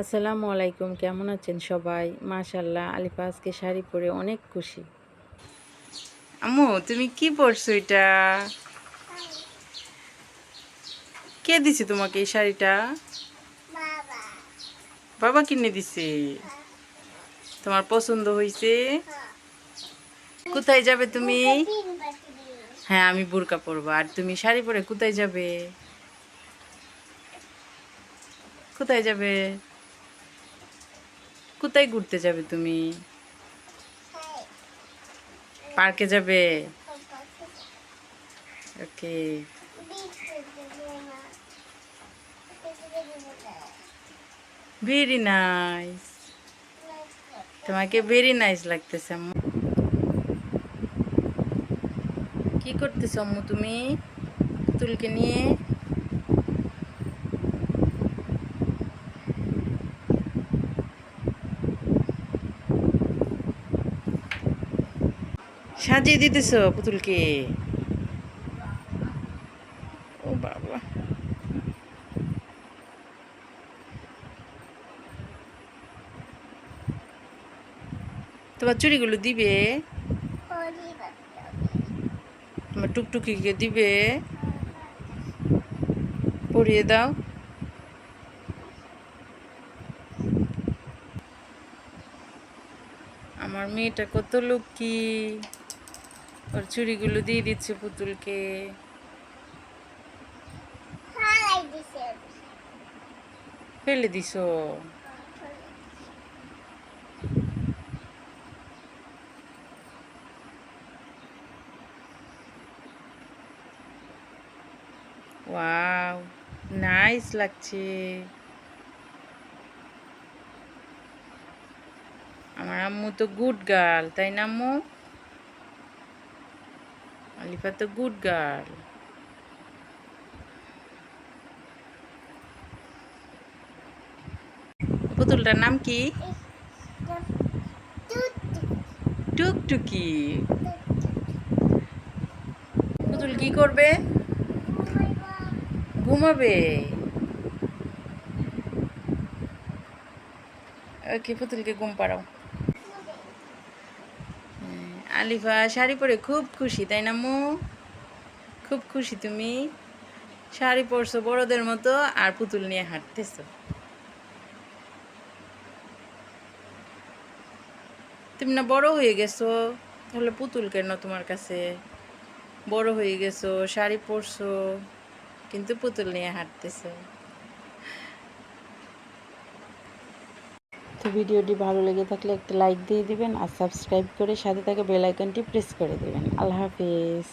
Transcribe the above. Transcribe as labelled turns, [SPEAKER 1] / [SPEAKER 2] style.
[SPEAKER 1] আসসালামু আলাইকুম কেমন আছেন সবাই? মাশাল্লাহ আলিফা আজকে শাড়ি পরে অনেক খুশি। আম্মু তুমি কি পরছো এটা? কে দিছে তোমাকে এই শাড়িটা?
[SPEAKER 2] বাবা।
[SPEAKER 1] বাবা কিনে দিছে? তোমার পছন্দ হয়েছে কোথায় যাবে তুমি? হ্যাঁ আমি বোরকা পরবো। আর তুমি শাড়ি পরে কোথায় যাবে? কোথায় যাবে? কোথায় ঘুরতে যাবে তুমি? পার্কে যাবে? ওকে। ভেরি নাইস তোমাকে ভেরি নাইস লাগতেছে কি করতেছ তুমি? তুলকে নিয়ে? সাজিয়ে দিতেছ পুতুলকে? ও বাবা। তোমার চুড়িগুলো দিবে? তোমার টুকটুকিকে দিবে? পরিয়ে দাও। আমার মেয়েটা কত লক্ষ্মী ওর চুড়িগুলো দিয়ে দিচ্ছে পুতুলকে। ফেলে দিস নাইস লাগছে। আমার আম্মু তো গুড গার্ল, তাই না আম্মু? আলিফা তো গুড গার্ল পুতুলটার নাম কি? টুকটুকি। পুতুল কি করবে? ঘুমাবে। ওকে, পুতুলকে ঘুম পাড়াও। আলিফা শাড়ি পরে খুব খুশি, তাই না মু? খুব খুশি তুমি। শাড়ি পরছো বড়দের মতো আর পুতুল নিয়ে হাঁটতেছো। তুমি না বড় হয়ে গেছো, তাহলে পুতুল কেন তোমার কাছে? বড় হয়ে গেছো, শাড়ি পরছো, কিন্তু পুতুল নিয়ে হাঁটতেছো। তো ভিডিওটি ভালো লেগে থাকলে একটা লাইক দিয়ে দিবেন আর সাবস্ক্রাইব করে সাথে থাকা বেল প্রেস করে দেবেন। আল্লাহ হাফিজ।